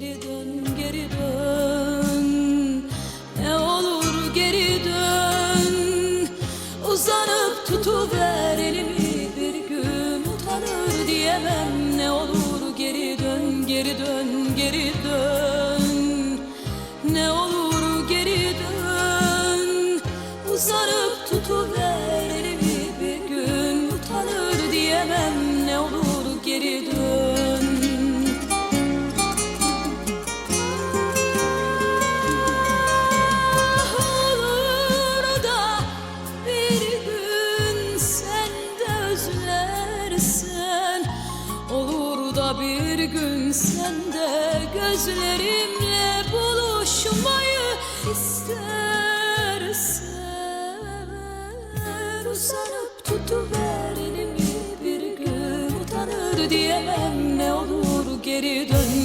Geri dön, geri dön. Ne olur geri dön. Uzanıp tutuver elimi Bir gün utanır diyemem. Ne olur geri dön, geri dön, geri dön. Ne olur geri dön. Uzanıp özlersen Olur da bir gün sen de gözlerimle buluşmayı istersen. Uzanıp tutuver elimi bir gün utanır diyemem ne olur geri dön